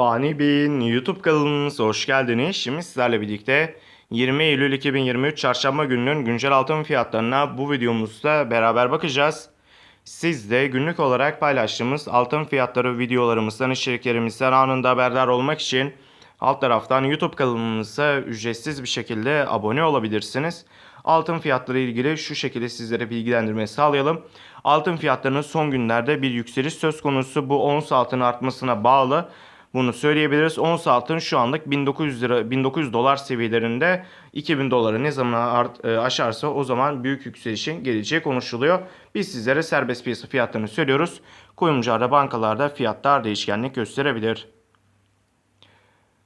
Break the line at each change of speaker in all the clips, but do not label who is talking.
Fani Bey'in YouTube kanalımıza hoş geldiniz. Şimdi sizlerle birlikte 20 Eylül 2023 Çarşamba gününün güncel altın fiyatlarına bu videomuzda beraber bakacağız. Siz de günlük olarak paylaştığımız altın fiyatları videolarımızdan, içeriklerimizden anında haberdar olmak için alt taraftan YouTube kanalımıza ücretsiz bir şekilde abone olabilirsiniz. Altın fiyatları ilgili şu şekilde sizlere bilgilendirme sağlayalım. Altın fiyatlarının son günlerde bir yükseliş söz konusu. Bu ons altının artmasına bağlı. Bunu söyleyebiliriz. Ons altın şu anlık 1900 lira 1900 dolar seviyelerinde 2000 doları ne zaman art, e, aşarsa o zaman büyük yükselişin geleceği konuşuluyor. Biz sizlere serbest piyasa fiyatlarını söylüyoruz. Kuyumcularda bankalarda fiyatlar değişkenlik gösterebilir.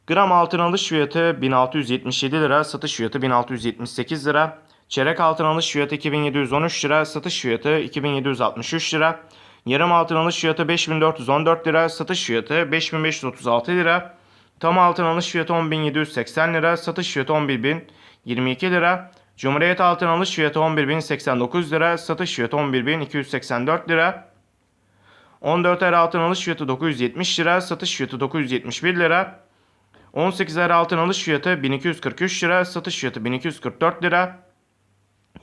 Gram altın alış fiyatı 1677 lira, satış fiyatı 1678 lira. Çeyrek altın alış fiyatı 2713 lira, satış fiyatı 2763 lira. Yarım altın alış fiyatı 5414 lira, satış fiyatı 5536 lira. Tam altın alış fiyatı 10780 lira, satış fiyatı 11022 lira. Cumhuriyet altın alış fiyatı 11089 lira, satış fiyatı 11284 lira. 14 er altın alış fiyatı 970 lira, satış fiyatı 971 lira. 18 er altın alış fiyatı 1243 lira, satış fiyatı 1244 lira.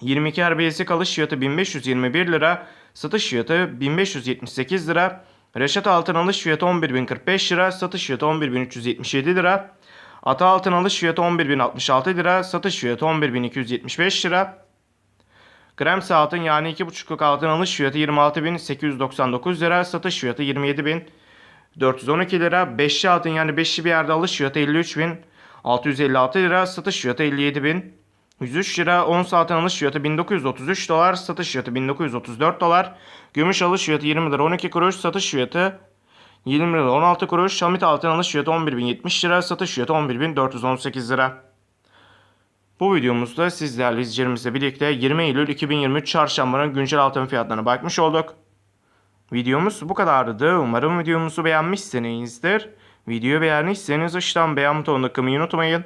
22 er bilezik alış fiyatı 1521 lira, satış fiyatı 1578 lira. Reşat altın alış fiyatı 11045 lira, satış fiyatı 11377 lira. Ata altın alış fiyatı 11066 lira, satış fiyatı 11275 lira. Kremse altın yani 2,5'luk altın alış fiyatı 26.899 lira, satış fiyatı 27.412 lira. Beşli altın yani beşli bir yerde alış fiyatı 53.656 lira, satış fiyatı 57.103 lira. Ons altın alış fiyatı 1933 dolar, satış fiyatı 1934 dolar. Gümüş alış fiyatı 20 lira 12 kuruş, satış fiyatı 20 lira 16 kuruş. Şamit altın alış fiyatı 11.070 lira, satış fiyatı 11.418 lira. Bu videomuzda sizlerle izleyicilerimizle birlikte 20 Eylül 2023 çarşambanın güncel altın fiyatlarına bakmış olduk. Videomuz bu kadardı. Umarım videomuzu beğenmişsinizdir. Videoyu beğendiyseniz aşağıdan beğen butonuna kılmayı unutmayın.